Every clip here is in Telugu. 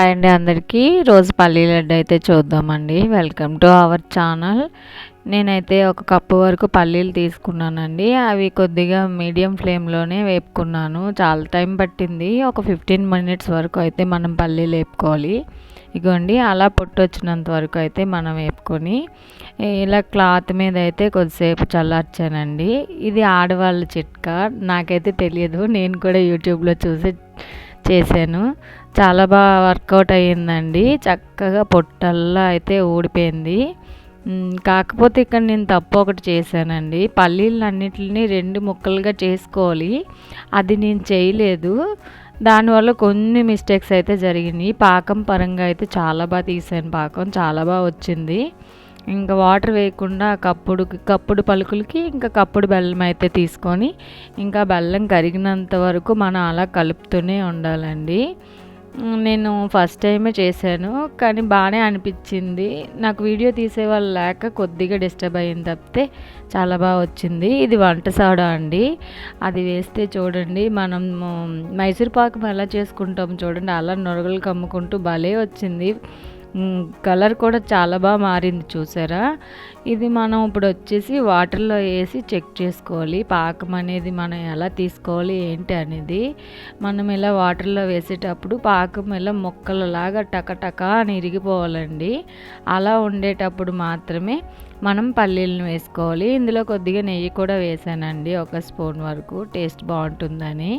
హాయ్ అండి అందరికీ. రోజు పల్లీ లడ్డు అయితే చూద్దామండి. వెల్కమ్ టు అవర్ ఛానల్ నేనైతే ఒక కప్పు వరకు పల్లీలు తీసుకున్నానండి. అవి కొద్దిగా మీడియం ఫ్లేమ్లోనే వేపుకున్నాను. చాలా టైం పట్టింది. ఒక ఫిఫ్టీన్ మినిట్స్ వరకు అయితే మనం పల్లీలు వేపుకోవాలి. ఇగోండి అలా పొట్టు వచ్చినంత వరకు అయితే మనం వేపుకొని ఇలా క్లాత్ మీద అయితే కొద్దిసేపు చల్లార్చానండి. ఇది ఆడవాళ్ళ చిట్కా. నాకైతే తెలియదు. నేను కూడా యూట్యూబ్లో చూసి చేశాను. చాలా బాగా వర్కౌట్ అయ్యిందండి. చక్కగా పొట్టల్లా అయితే ఊడిపోయింది. కాకపోతే ఇక్కడ నేను తప్పు ఒకటి చేశానండి. పల్లీలన్నిటిని రెండు ముక్కలుగా చేసుకోవాలి. అది నేను చేయలేదు. దానివల్ల కొన్ని మిస్టేక్స్ అయితే జరిగినాయి. పాకం పరంగా అయితే చాలా బాగా తీసాను పాకం. చాలా బాగా వచ్చింది. ఇంకా వాటర్ వేయకుండా కప్పుడు కప్పుడు పలుకులకి ఇంకా కప్పుడు బెల్లం అయితే తీసుకొని ఇంకా బెల్లం కరిగినంత వరకు మనం అలా కలుపుతూనే ఉండాలండి. నేను ఫస్ట్ టైమే చేశాను కానీ బాగానే అనిపించింది. నాకు వీడియో తీసే వాళ్ళు లేక కొద్దిగా డిస్టర్బ్ అయింది తప్పితే చాలా బాగా వచ్చింది. ఇది వంట సోడా అండి. అది వేస్తే చూడండి మనం మైసూర్ పాకం ఎలా చేసుకుంటాం చూడండి అలా నొరగలు కమ్ముకుంటూ భలే వచ్చింది. కలర్ కూడా చాలా బాగా మారింది చూసారా? ఇది మనం ఇప్పుడు వచ్చేసి వాటర్లో వేసి చెక్ చేసుకోవాలి. పాకం అనేది మనం ఎలా తీసుకోవాలి ఏంటి అనేది. మనం ఇలా వాటర్లో వేసేటప్పుడు పాకం ఇలా ముక్కలలాగా టకటక అని ఇరిగిపోవాలండి. అలా ఉండేటప్పుడు మాత్రమే మనం పల్లీలను వేసుకోవాలి. ఇందులో కొద్దిగా నెయ్యి కూడా వేసానండి ఒక స్పూన్ వరకు. టేస్ట్ బాగుంటుందని.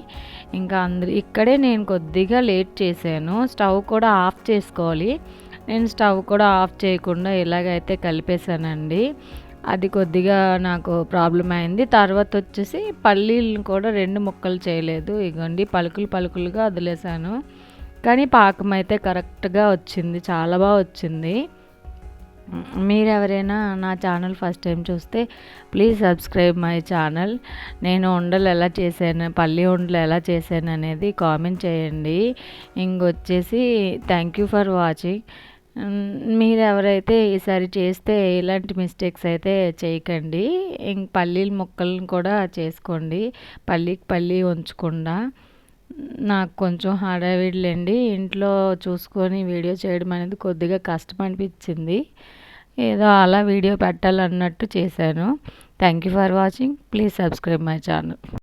ఇంకా అందరు ఇక్కడే నేను కొద్దిగా లేట్ చేశాను. స్టవ్ కూడా ఆఫ్ చేసుకోవాలి. నేను స్టవ్ కూడా ఆఫ్ చేయకుండా ఇలాగైతే కలిపేశానండి. అది కొద్దిగా నాకు ప్రాబ్లం అయింది. తర్వాత వచ్చేసి పల్లీలను కూడా రెండు ముక్కలు చేయలేదు. ఇగోండి పలుకులు పలుకులుగా వదిలేసాను కానీ పాకం అయితే కరెక్ట్గా వచ్చింది. చాలా బాగా వచ్చింది. మీరు ఎవరైనా నా ఛానల్ ఫస్ట్ టైం చూస్తే ప్లీజ్ సబ్స్క్రైబ్ మై ఛానల్. నేను ఉండలు ఎలా చేశాను పల్లి ఉండలు ఎలా చేశాను అనేది కామెంట్ చేయండి. ఇంకొచ్చేసి థ్యాంక్ యూ ఫర్ వాచింగ్. మీరు ఎవరైతే ఈసారి చేస్తే ఇలాంటి మిస్టేక్స్ అయితే చేయకండి. ఇంక పల్లీల ముక్కలను కూడా చేసుకోండి. పల్లీకి పల్లీ ఉంచకుండా. నాకు కొంచెం హడావిడిలేండి. ఇంట్లో చూసుకొని వీడియో చేయడం అనేది కొద్దిగా కష్టం అనిపించింది. ఏదో అలా వీడియో పెట్టాలన్నట్టు చేశాను. Thank you for watching please subscribe my channel